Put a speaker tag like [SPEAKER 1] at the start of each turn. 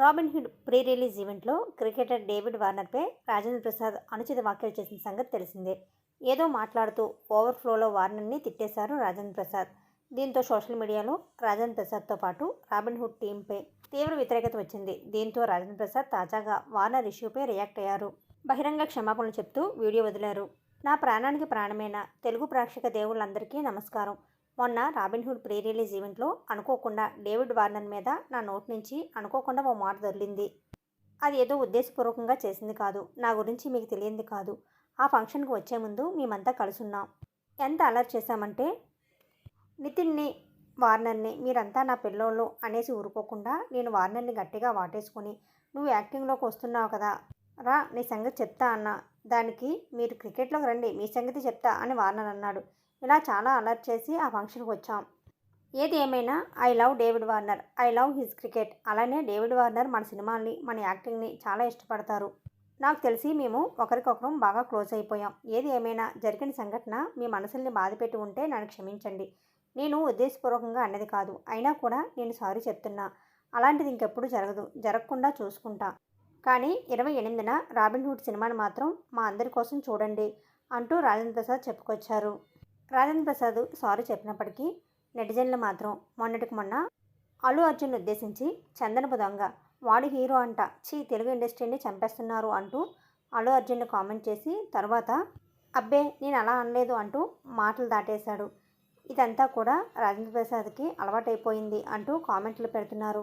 [SPEAKER 1] Robin Hood pre release ఈవెంట్లో cricketer David వార్నర్పై రాజేంద్ర ప్రసాద్ అనుచిత వ్యాఖ్యలు చేసిన సంగతి తెలిసిందే. ఏదో మాట్లాడుతూ ఓవర్ఫ్లోలో వార్నర్ని తిట్టేశారు రాజేంద్ర ప్రసాద్. దీంతో సోషల్ మీడియాలో రాజేంద్ర ప్రసాద్తో పాటు రాబిన్ హుడ్ టీంపై తీవ్ర వ్యతిరేకత వచ్చింది. దీంతో రాజేంద్ర ప్రసాద్ తాజాగా వార్నర్ ఇష్యూపై రియాక్ట్ అయ్యారు. బహిరంగ క్షమాపణలు చెప్తూ వీడియో వదిలారు. నా ప్రాణానికి ప్రాణమైన? తెలుగు ప్రేక్షక దేవుళ్ళందరికీ నమస్కారం. మొన్న రాబిన్హుడ్ ప్రీ రిలీజ్ ఈవెంట్లో అనుకోకుండా డేవిడ్ వార్నర్ మీద నా నోట్ నుంచి అనుకోకుండా ఓ మాట దొరికింది. అది ఏదో ఉద్దేశపూర్వకంగా చేసింది కాదు. నా గురించి మీకు తెలియంది కాదు. ఆ ఫంక్షన్కి వచ్చే ముందు మేమంతా కలుసున్నాం. ఎంత అలర్ట్ చేశామంటే నితిన్ని వార్నర్ని మీరంతా నా పిల్లోళ్ళు అనేసి ఊరుకోకుండా నేను వార్నర్ని గట్టిగా వాటేసుకొని నువ్వు యాక్టింగ్లోకి వస్తున్నావు కదా రా నీ సంగతి చెప్తా అన్న. దానికి మీరు క్రికెట్లోకి రండి మీ సంగతి చెప్తా అని వార్నర్ అన్నాడు. ఇలా చాలా అలర్ట్ చేసి ఆ ఫంక్షన్కి వచ్చాం. ఏది ఏమైనా I love David Warner I love his cricket అలానే డేవిడ్ వార్నర్ మన సినిమాల్ని మన యాక్టింగ్ని చాలా ఇష్టపడతారు. నాకు తెలిసి మేము ఒకరికొకరం బాగా క్లోజ్ అయిపోయాం. ఏది ఏమైనా జరిగిన సంఘటన మీ మనసుల్ని బాధపెట్టి ఉంటే నన్ను క్షమించండి. నేను ఉద్దేశపూర్వకంగా అన్నది కాదు. అయినా కూడా నేను సారీ చెప్తున్నా. అలాంటిది ఇంకెప్పుడు జరగదు. జరగకుండా చూసుకుంటా. కానీ ఇరవై ఎనిమిదిన రాబిన్హుడ్ సినిమాని మాత్రం మా అందరి కోసం చూడండి అంటూ రాజేంద్ర ప్రసాద్ చెప్పుకొచ్చారు. రాజేంద్ర ప్రసాద్ సారీ చెప్పినప్పటికీ నెటిజన్లు మాత్రం మొన్నటికి మొన్న అల్లు అర్జున్ ఉద్దేశించి చందనపు దొంగ వాడి హీరో అంట చీ తెలుగు ఇండస్ట్రీని చంపేస్తున్నారు అంటూ అల్లు అర్జున్ను కామెంట్ చేసి తర్వాత అబ్బే నేను అలా అనలేదు అంటూ మాటలు దాటేశాడు. ఇదంతా కూడా రాజేంద్ర ప్రసాద్కి అలవాటైపోయింది అంటూ కామెంట్లు పెడుతున్నారు.